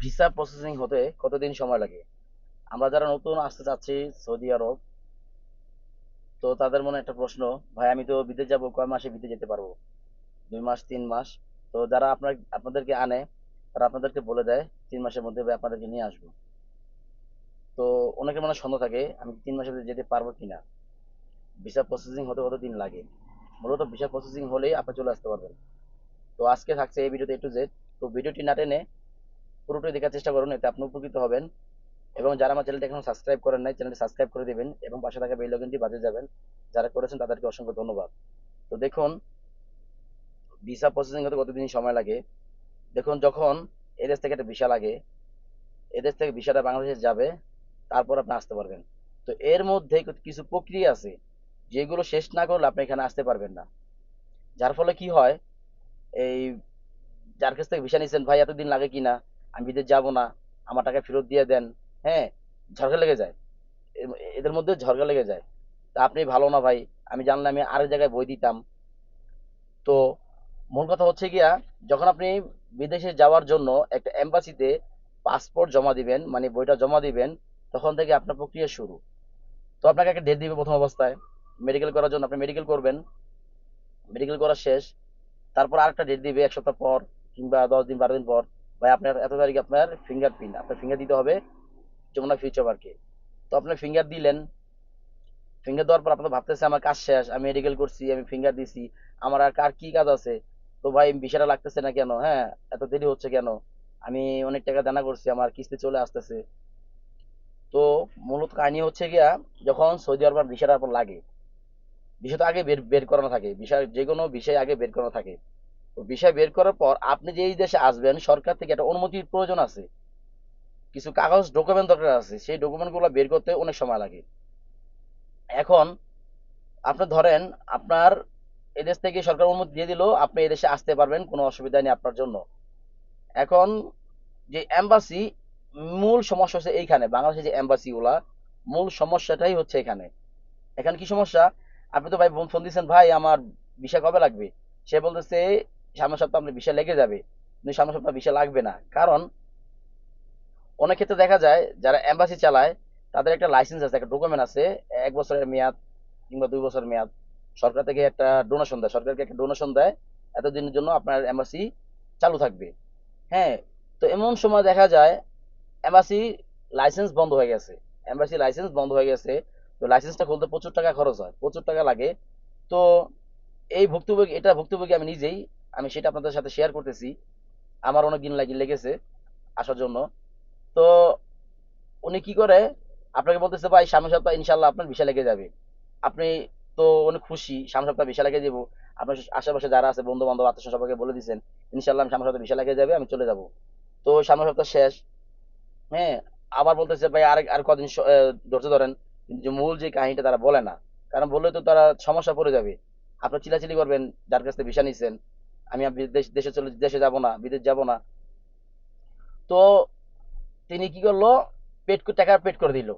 Visa processing হতে কতদিন সময় লাগে? আমরা যারা নতুন আসতে চাচ্ছি সৌদি আরব, তো তাদের মনে একটা প্রশ্ন, ভাই, আমি তো বিদেশ যাব, কয় মাসে বিদেশ যেতে পারব? দুই মাস, তিন মাস। তো যারা আপনার, আপনাদেরকে আনে, তারা আপনাদেরকে বলে দেয়, তিন মাসের মধ্যে আপনাদেরকে নিয়ে আসব। তো অনেকের মনে সন্দেহ থাকে, আমি তিন মাসের মধ্যে যেতে পারব কিনা? ভিসা প্রসেসিং হতে কত দিন লাগে। মূলত ভিসা প্রসেসিং হলেই আপনি চলে আসতে পারবেন। তো আজকে থাকছে এই ভিডিওতে এ টু জেড তো ভিডিওটি না টেনে পুরোটাই দেখার চেষ্টা করুন, এতে আপনি উপকৃত হবেন। এবং যারা আমার চ্যানেলটি এখনও সাবস্ক্রাইব করেন নাই, চ্যানেলটি সাবস্ক্রাইব করে দিবেন এবং পাশে থাকা বেল আইকনটি বাজিয়ে যাবেন। যারা করেছেন তাদেরকে অসংখ্য ধন্যবাদ। তো দেখুন ভিসা প্রসেসিং হতে কতদিন সময় লাগে? দেখুন, যখন এদেশ থেকে একটা ভিসা লাগে, এদেশ থেকে ভিসাটা বাংলাদেশে যাবে, তারপর আপনি আসতে পারবেন। তো এর মধ্যে কিছু প্রক্রিয়া আছে, যেগুলো শেষ না করলে আপনি এখানে আসতে পারবেন না। যার ফলে কি হয়, এই যার কাছ থেকে ভিসা নিচ্ছেন ভাই, এতদিন লাগে কিনা আমি বিদেশ যাব না, আমার টাকা ফেরত দিয়ে দেন। হ্যাঁ ঝগড়া লেগে যায়। এদের মধ্যে ঝগড়া লেগে যায়। তা আপনি ভালো না ভাই, আমি জানলে আমি আরেক জায়গায় বই দিতাম। তো মূল কথা হচ্ছে গিয়া, যখন আপনি বিদেশে যাওয়ার জন্য একটা এম্বাসিতে পাসপোর্ট জমা দিবেন মানে বইটা জমা দিবেন, তখন থেকে আপনার প্রক্রিয়া শুরু। তো আপনাকে একটা ডেট দিবে প্রথম অবস্থায়। মেডিকেল করার জন্য আপনি মেডিকেল করবেন। মেডিকেল করা শেষ। তারপর আরেকটা ডেট দিবে এক সপ্তাহ পর, কিংবা দশ দিন, বারো দিন পর। ভাই, আপনার এত তারিখে আপনার ফিঙ্গার প্রিন্ট আপনার ফিঙ্গার দিতে হবে যমুনা ফিউচার পার্কে তো আপনার ফিঙ্গার দিলেন ফিঙ্গার দেওয়ার পর আপনার ভাবতেছে আমার কাজ শেষ, আমি মেডিকেল করছি, আমি ফিঙ্গার দিছি, আমার আর কার কি কাজ আছে? তো ভাই, বিষয়টা লাগতেছে না কেন? হ্যাঁ এত দেরি হচ্ছে কেন? আমি অনেক টাকা দানা করছি, আমার কিস্তি চলে আসতেছে। তো মূলত কাহিনী হচ্ছে গিয়া, যখন সৌদি আরব ভিসাটা আপনার লাগে বিষয় তো আগে বের বের করানো থাকে, বিষয় যে কোনো বিষয় আগে বের করানো থাকে। বিষয় বের করার পর আপনি যে এই দেশে আসবেন, সরকার থেকে একটা অনুমতির প্রয়োজন আছে। কিছু কাগজ ডকুমেন্ট দরকার আছে। সেই ডকুমেন্টগুলো বের করতে অনেক সময় লাগে। এখন আপনি ধরেন আপনার এদেশ থেকে সরকার অনুমতি দিয়ে দিল, আপনি এদেশে আসতে পারবেন, কোনো অসুবিধা নেই আপনার জন্য। এখন যে এম্বাসি মূল সমস্যা হচ্ছে এইখানে, বাংলাদেশে যে এম্বাসি গুলা, মূল সমস্যাটাই হচ্ছে এখানে। এখানে কি সমস্যা? আপনি তো ভাই ফোন দিয়েছেন, ভাই, আমার ভিসা কবে লাগবে? সে বলতেছে সামনের সপ্তাহে আপনার ভিসা লেগে যাবে সামনের সপ্তাহে ভিসা লাগবে না। কারণ অনেক ক্ষেত্রে দেখা যায়, যারা এম্বাসি চালায়, তাদের একটা লাইসেন্স আছে, একটা ডকুমেন্ট আছে, এক বছরের মেয়াদ কিংবা দুই বছরের মেয়াদ। সরকার থেকে একটা ডোনেশন দেয়, সরকারকে একটা ডোনেশন দেয়, এতদিনের জন্য আপনার এম্বাসি চালু থাকবে। হ্যাঁ তো এমন সময় দেখা যায় এম্বাসি লাইসেন্স বন্ধ হয়ে গেছে। এম্বাসি লাইসেন্স বন্ধ হয়ে গেছে, তো লাইসেন্সটা খুলতে প্রচুর টাকা খরচ হয়, প্রচুর টাকা লাগে। তো এই ভুক্তভোগী, এটা ভুক্তভোগী আমি নিজেই আমি সেটা আপনাদের সাথে শেয়ার করতেছি। আমার অনেক দিন লাগি লেগেছে আসার জন্য। তো উনি কি করে, আপনাকে বলতেছে, ভাই, সামনের সপ্তাহ ইনশাল্লাহ আপনার ভিসা লেগে যাবে। আপনি তো অনেক খুশি, সামনের সপ্তাহ ভিসা লেগে যাব। আপনার আশেপাশে যারা আছে বন্ধু বান্ধব আত্মীয় সবাইকে বলে দিচ্ছেন ইনশাল্লাহ আমি সামনের সপ্তাহে ভিসা লেগে যাবে, আমি চলে যাব। তো সামনের সপ্তাহ শেষ। হ্যাঁ আবার বলতেছে, ভাই আর আর কদিন ধৈর্য ধরেন। যে মূল যে কাহিনীটা তারা বলে না। কারণ বললে তো তারা সমস্যা পড়ে যাবে। আপনার চিলাচিলি করবেন, যার কাছ থেকে ভিসা নিচ্ছেন আমি দেশে চলে, দেশে যাব না, বিদেশ যাব না। তো তিনি কি করল? পেড টাকা পেড করে দিল।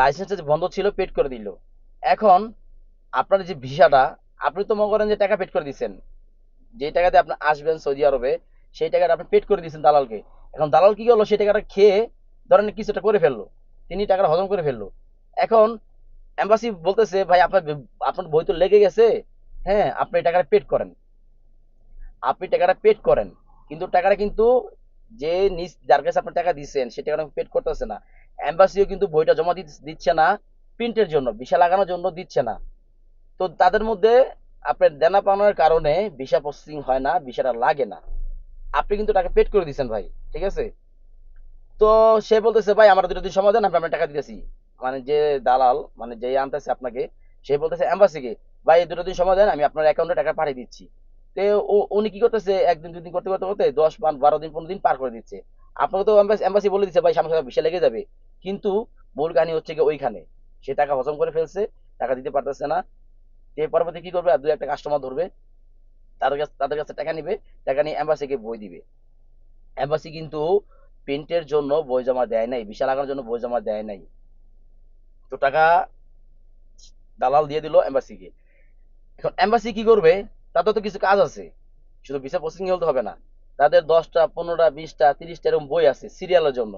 লাইসেন্সটা বন্ধ ছিল পেড করে দিল। এখন আপনার যে ভিসাটা, আপনি তো মনে করেন যে টাকা পেড করে দিচ্ছেন। যে টাকাতে আপনি আসবেন সৌদি আরবে, সেই টাকাটা আপনি পেড করে দিয়েছেন দালালকে। এখন দালাল কি করল? সেই টাকাটা খেয়ে ধরেন কিছুটা করে ফেলল। তিনি টাকাটা হজম করে ফেলল। এখন এম্বাসি বলতেছে, ভাই, আপনার আপনার বই তো লেগে গেছে। হ্যাঁ আপনি এই টাকাটা পেড করেন। আপনি টাকাটা পেড করেন। কিন্তু টাকাটা কিন্তু যে নিজ, যার কাছে আপনি টাকা দিচ্ছেন সে টাকাটা পেড করতেছে না। এম্বাসিও কিন্তু বইটা জমা দিচ্ছে না প্রিন্টের জন্য, ভিসা লাগানোর জন্য দিচ্ছে না। তো তাদের মধ্যে আপনার দেনা পাওনার কারণে ভিসা প্রসেসিং হয় না, ভিসাটা লাগে না। আপনি কিন্তু টাকা পেড করে দিচ্ছেন ভাই, ঠিক আছে? তো সে বলতেছে, ভাই, আমার দুটো দিন সময় দেন, আমি টাকা দিতেছি। মানে যে দালাল মানে যে আনতেছে আপনাকে, সে বলতেছে এম্বাসিকে ভাই দুটো দিন সময় দেন, আমি আপনার অ্যাকাউন্টে টাকা পাঠিয়ে দিচ্ছি। তো উনি কি করতেছে? একদিন, দুদিন করতে করতে করতে দশ বারো দিন, পনেরো দিন পার করে দিচ্ছে। আপনাকে তো এম্বাসি বলে দিচ্ছে ভাই, সামনে সামনে ভিসা লেগে যাবে। কিন্তু মূল কাহিনী হচ্ছে কি ওইখানে। সে টাকা হজম করে ফেলছে, টাকা দিতে পারতেছে না। যে পরবর্তী কি করবে? আর দু একটা কাস্টমার ধরবে। তাদের কাছে তাদের কাছে টাকা নিবে, টাকা নিয়ে এম্বাসিকে বই দিবে। এম্বাসি কিন্তু প্রিন্টের জন্য বই জমা দেয় নাই ভিসা লাগানোর জন্য বই জমা দেয় নাই। তো টাকা দালাল দিয়ে দিল এম্বাসিকে এখন এম্বাসি কি করবে? তাদের তো কিছু কাজ আছে। শুধু ভিসা প্রসেসিং হতে হবে না। তাদের দশটা, পনেরোটা, বিশটা, তিরিশটা এরকম বই আছে সিরিয়ালের জন্য।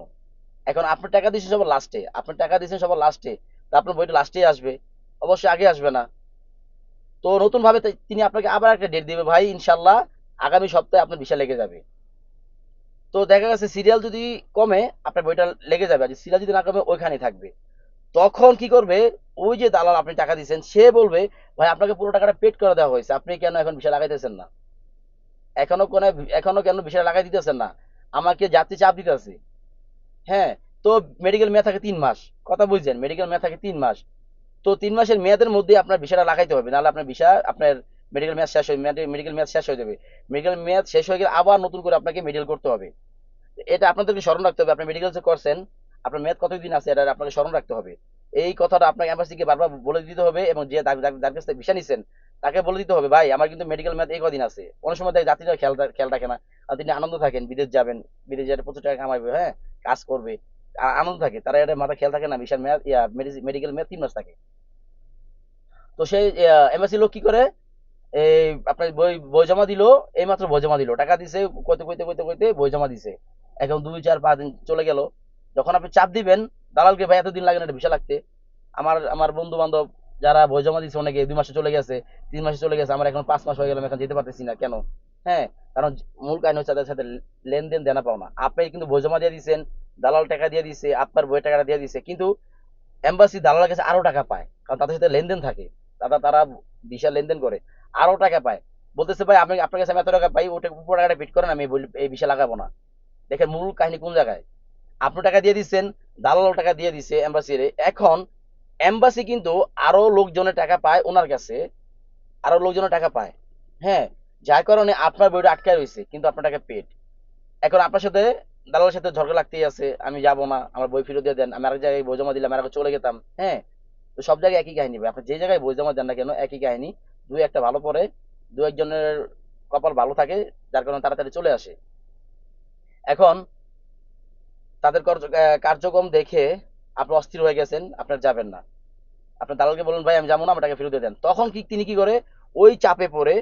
এখন আপনি টাকা দিচ্ছেন সবার লাস্টে আপনি টাকা দিচ্ছেন সবার লাস্টে তা আপনার বইটা লাস্টেই আসবে। অবশ্যই আগে আসবে না। তো নতুন ভাবে তিনি আপনাকে আবার একটা ডেট দিবে, ভাই, ইনশাল্লাহ আগামী সপ্তাহে আপনার ভিসা লেগে যাবে। তো দেখা গেছে সিরিয়াল যদি কমে, আপনার বইটা লেগে যাবে। আর সিরিয়াল যদি না কমে, ওইখানেই থাকবে। তখন কি করবে? ওই যে দালাল আপনি টাকা দিচ্ছেন সে বলবে, ভাই, আপনাকে পুরো টাকাটা পেড করে দেওয়া হয়েছে। আপনি কেন এখন ভিসা লাগাইতেছেন না? এখনও কোন, এখনও কেন ভিসা লাগাই দিতেছেন না? আমাকে যাত্রী চাপ দিতেছে। হ্যাঁ তো মেডিকেল মেয়াদ থাকে তিন মাস। কথা বুঝছেন? মেডিকেল মেয়াদ থাকে তিন মাস। তো তিন মাসের মেয়াদের মধ্যে আপনার ভিসাটা লাগাইতে হবে। নাহলে আপনার ভিসা আপনার মেডিকেল মেয়াদ শেষ হয়ে মেডিকেল মেয়াদ শেষ হয়ে যাবে। মেডিকেল মেয়াদ শেষ হয়ে গেলে আবার নতুন করে আপনাকে মেডিকেল করতে হবে। এটা আপনাদেরকে স্মরণ রাখতে হবে। আপনি মেডিকেল করছেন আপনার মেয়াদ কতদিন আছে, এটা আপনাকে স্মরণ রাখতে হবে। এই কথাটা আপনাকে এম্বাসিকে বারবার বলে দিতে হবে এবং যে যার কাছ থেকে ভিসা নিচ্ছেন তাকে বলে দিতে হবে, ভাই, আমার কিন্তু মেডিকেল মেয়াদ এই কদিন আছে। অনেক সময় দেখে যাত্রীরা খেয়াল খেয়াল রাখে না। আর তিনি আনন্দ থাকেন, বিদেশ যাবেন, বিদেশ যাতে প্রচুর টাকা কামাইবে হ্যাঁ কাজ করবে। আ- আনন্দ থাকে, তারা এটা মাথা খেয়াল থাকে না, ভিসার মেয়াদ, ইয়া মেডিকেল মেয়াদ তিন মাস থাকে। তো সেই এমবাসি লোক কি করে? এই আপনার বই বই জমা দিল এই মাত্র বই জমা দিল। টাকা দিছে, কইতে কইতে কইতে কইতে বই জমা দিছে। এখন দুই, চার, পাঁচ দিন চলে গেল। যখন আপনি চাপ দিবেন, দালালকে ভাই এতদিন লাগে না, এটা ভিসা লাগতে। আমার আমার বন্ধু বান্ধব যারা বই জমা দিচ্ছে অনেকে দুই মাসে চলে গেছে, তিন মাসে চলে গেছে, আমার এখন পাঁচ মাস হয়ে গেল আমি এখন যেতে পারতেছি না, কেন? হ্যাঁ কারণ মূল কাহিনী হচ্ছে তাদের সাথে লেনদেন দেনা পাও না আপনি কিন্তু বই জমা দিয়ে দিচ্ছেন দালাল টাকা দিয়ে দিছে, আপনার বইয়ের টাকাটা দিয়ে দিছে, কিন্তু এম্বাসি দালালের কাছে আরও টাকা পায়, কারণ তাদের সাথে লেনদেন থাকে। তারা তারা বিশাল লেনদেন করে, আরও টাকা পায়। বলতেছে, ভাই, আপনি, আপনার কাছে আমি এত টাকা পাই, ওটা উপর টাকাটা পিট করেন, আমি এই বিষয় লাগাবো না। দেখেন মূল কাহিনী কোন জায়গায়? আপনি টাকা দিয়ে দিচ্ছেন দালাল টাকা দিয়ে দিছে এম্বাসির। এখন এম্বাসি কিন্তু আরও লোকজনের টাকা পায় ওনার কাছে, আরও লোকজনের টাকা পায়। হ্যাঁ যার কারণে আপনার বইটা আটকে রয়েছে, কিন্তু আপনার টাকা পেড এখন আপনার সাথে দালালের সাথে ঝগড়া লাগতেই আছে, আমি যাব না, আমার বই ফেরত দিয়ে দেন, আমি আরেক জায়গায় বই জমা দিলাম আর চলে যেতাম হ্যাঁ। তো সব জায়গায় একই কাহিনী আপনি যে জায়গায় বই জমা দেন না কেন, একই কাহিনী। দুই একটা ভালো পড়ে দু একজনের কপাল ভালো থাকে, যার কারণে তাড়াতাড়ি চলে আসে। এখন তাদের কার্যক্রম দেখে আপনি অস্থির হয়ে গেছেন, আপনার যাবেন না। আপনার দালালকে বলুন, ভাই, আমি যাব না আমার টাকা ফেরত দেন। তখন কি, তিনি কি করে, ওই চাপে পড়ে,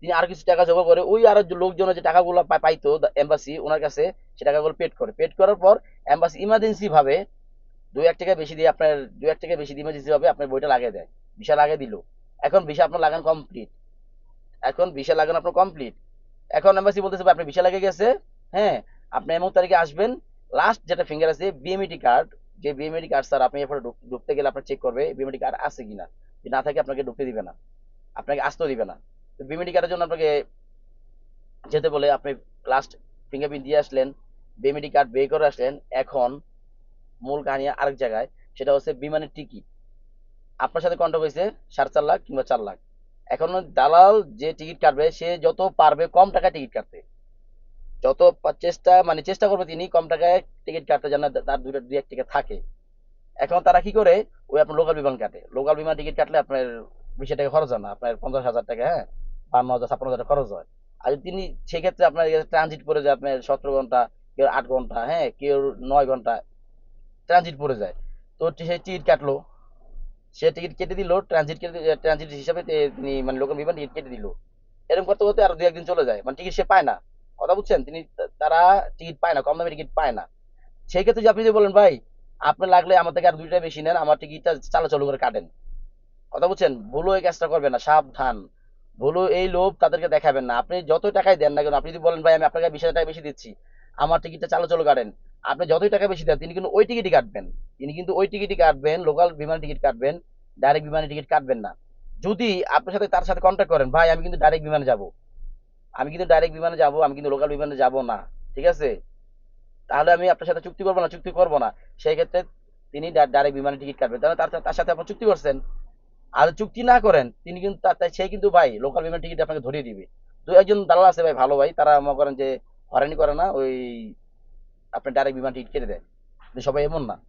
তিনি আর কিছু টাকা জমা করে, ওই আরও লোকজনের যে টাকাগুলো পাইতো এম্বাসি ওনার কাছে সে টাকাগুলো পেড করে। পেড করার পর এম্বাসি ইমার্জেন্সি ভাবে দুই এক টাকা বেশি দিয়ে আপনার দুই এক টাকা বেশি দিয়ে ইমার্জেন্সি ভাবে আপনার বইটা লাগিয়ে দেয়। ভিসা লাগিয়ে দিল। এখন ভিসা আপনার লাগান কমপ্লিট এখন ভিসা লাগানো আপনার কমপ্লিট এখন এম্বাসি বলতেছে আপনার ভিসা লেগে গেছে হ্যাঁ আপনি এমন তারিখে আসবেন লাস্ট যেটা ফিঙ্গার আছে বিএমইটি কার্ড যে বিএমইটি কার্ড স্যার আপনি এরপরে ঢুকতে গেলে আপনার চেক করবে বিএমইটি কার্ড আছে কিনা। যদি না থাকে, আপনাকে ঢুকতে দিবে না। আপনাকে আসতেও দিবে না। তো বিএমইটি কার্ডের জন্য আপনাকে যেতে বলে আপনি লাস্ট ফিঙ্গারপ্রিন্ট দিয়ে আসলেন বিএমইটি কার্ড বে করে আসলেন, এখন মূল কাহিনী আরেক জায়গায়, সেটা হচ্ছে বিমানের টিকিট আপনার সাথে কন্ট্যাক্ট হয়েছে সাড়ে চার লাখ কিংবা চার লাখ। এখন দালাল যে টিকিট কাটবে, সে যত পারবে কম টাকায় টিকিট কাটতে। যত চেষ্টা মানে চেষ্টা করবে তিনি কম টাকায় টিকিট কাটতে যেন তার দুইটা দুই এক টিকিট থাকে। এখন তারা কি করে? ওই আপনার লোকাল বিমান কাটে। লোকাল বিমান টিকিট কাটলে আপনার বেশি টাকা খরচ হয় না, আপনার পঞ্চাশ হাজার টাকা হ্যাঁ? বান্ন হাজার, ছাপ্পান্ন হাজার খরচ হয়। আর তিনি সেক্ষেত্রে আপনার ট্রানজিট পড়ে যায়, আপনার সতেরো ঘণ্টা, কেউ আট ঘণ্টা হ্যাঁ? কেউ নয় ঘণ্টা ট্রানজিট পড়ে যায়। তো সে টিকিট কাটলো। সে টিকিট কেটে দিল ট্রানজিট কেটে ট্রানজিট হিসাবে তিনি মানে লোকাল বিমান টিকিট কেটে দিল। এরকম করতে করতে আরও দু একদিন চলে যায়। মানে টিকিট সে পায় না। কথা বুঝছেন? তিনি তারা টিকিট পায় না, কম দামে টিকিট পায় না। সেই ক্ষেত্রে আপনি যদি বলেন, ভাই আপনি লাগলে আমার থেকে আর দুইটা বেশি নেন, আমার টিকিটটা চালাচল করে কাটেন। কথা বুঝছেন? ভুলো এই কাজটা করবেন না, সাবধান। ভুলো এই লোভ তাদেরকে দেখাবেন না। আপনি যত টাকাই দেন না কেন, আপনি যদি বলেন, ভাই, আমি আপনাকে বিশ টাকা বেশি দিচ্ছি, আমার টিকিটটা চালাচল কাটেন। আপনি যতই টাকা বেশি দেন, তিনি কিন্তু ওই টিকিটই কাটবেন। তিনি কিন্তু ওই টিকিটই কাটবেন লোকাল বিমানের টিকিট কাটবেন ডাইরেক্ট বিমানের টিকিট কাটবেন না। যদি আপনার সাথে, তার সাথে কন্ট্যাক্ট করেন, ভাই, আমি কিন্তু ডাইরেক্ট বিমানে যাব। আমি কিন্তু ডাইরেক্ট বিমানে যাব, আমি কিন্তু লোকাল বিমানে যাব না, ঠিক আছে? তাহলে আমি আপনার সাথে চুক্তি করব না, চুক্তি করব না। সেই ক্ষেত্রে তিনি ডাইরেক্ট বিমানে টিকিট কাটবেন। তাহলে তার তার সাথে আপনি চুক্তি করছেন। আর চুক্তি না করেন, তিনি কিন্তু তার তাই- সে কিন্তু ভাই লোকাল বিমান টিকিট আপনাকে ধরিয়ে দিবে। তো একজন দালাল আছে ভাই, ভালো ভাই, তারা মনে করেন যে হয়রানি করে না, ওই আপনি ডাইরেক্ট বিমান টিকিট কেটে দেয়। সবাই এমন না।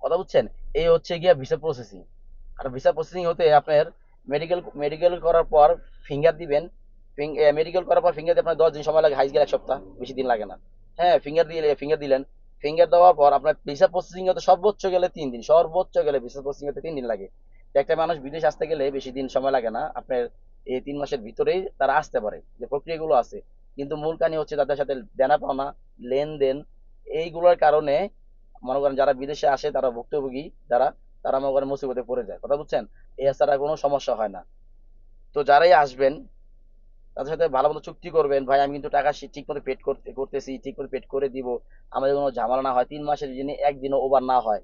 কথা বুঝছেন? এই হচ্ছে গিয়া ভিসা প্রসেসিং আর ভিসা প্রসেসিং হতে আপনার মেডিকেল মেডিকেল করার পর ফিঙ্গার দিবেন মেডিকেল করার পর ফিঙ্গার দিয়ে আপনার দশ দিন সময় লাগে হাইস গেলে এক সপ্তাহ, বেশি দিন লাগে না। হ্যাঁ ফিঙ্গার দিয়ে ফিঙ্গার দিলেন। ফিঙ্গার দেওয়ার পর আপনার ভিসা প্রসেসিং হতে সর্বোচ্চ গেলে তিন দিন, সর্বোচ্চ গেলে ভিসা প্রসেসিং হতে তিন দিন লাগে। একটা মানুষ বিদেশ আসতে গেলে বেশি দিন সময় লাগে না, আপনার এই তিন মাসের ভিতরেই তারা আসতে পারে, যে প্রক্রিয়াগুলো আছে। কিন্তু মূল কাহিনী হচ্ছে তাদের সাথে দেনা পাওনা লেনদেন, এইগুলোর কারণে মনে করেন যারা বিদেশে আসে, তারা ভুক্তভোগী যারা তারা মনে করেন মুসিবতে পড়ে যায়। কথা বুঝছেন? এছাড়া কোনো সমস্যা হয় না। তো যারাই আসবেন তাদের সাথে ভালো মতো চুক্তি করবেন। ভাই, আমি কিন্তু টাকা ঠিক মতো পেড করতে, করতেছি, ঠিক মতো পেড করে দিব। আমাদের কোনো ঝামেলা না হয়। তিন মাসের জন্য একদিনও ওভার না হয়।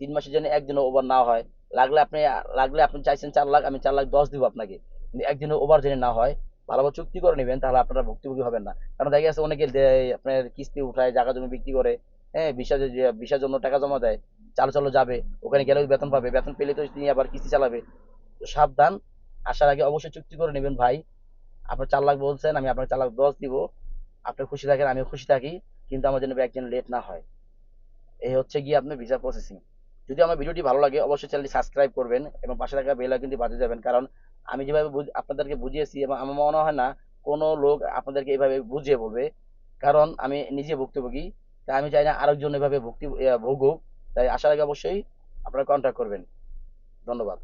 তিন মাসের জন্য একদিনও ওভার না হয়। লাগলে আপনি লাগলে আপনি চাইছেন চার লাখ, আমি চার লাখ দশ দিব আপনাকে। কিন্তু একদিনও ওভার যেন না হয়। ভালোভাবে চুক্তি করে নেবেন, তাহলে আপনারা ভুক্তভোগী হবেন না। কারণ দেখা গেছে অনেকে আপনার কিস্তি উঠায়, জায়গা জমি বিক্রি করে। হ্যাঁ বিশার বিশার জন্য টাকা জমা দেয়, চালো চালো যাবে, ওখানে গেলেও বেতন পাবে। বেতন পেলে তো তিনি আবার কিস্তি চালাবে। সাবধান, আসার আগে অবশ্যই চুক্তি করে নেবেন ভাই। আপনার চার লাখ বলছেন, আমি আপনার চার লাখ দশ দিব। আপনি খুশি থাকেন, আমিও খুশি থাকি, কিন্তু আমার জন্য একদিন লেট না হয়। এই হচ্ছে গিয়ে আপনার ভিসা প্রসেসিং যদি আমার ভিডিওটি ভালো লাগে, অবশ্যই চ্যানেলটি সাবস্ক্রাইব করবেন এবং পাশে থাকা বেল আইকনটি বাজিয়ে যাবেন কারণ আমি যেভাবে আপনাদেরকে বুঝিয়েছি এবং আমার মনে হয় না কোনো লোক আপনাদেরকে এইভাবে বুঝিয়ে বলবে। কারণ আমি নিজে ভুক্তভোগী, তাই আমি চাই না আরেকজন এভাবে ভুক্তি ভোগুক। তাই আসার আগে অবশ্যই আপনারা কন্ট্যাক্ট করবেন। ধন্যবাদ।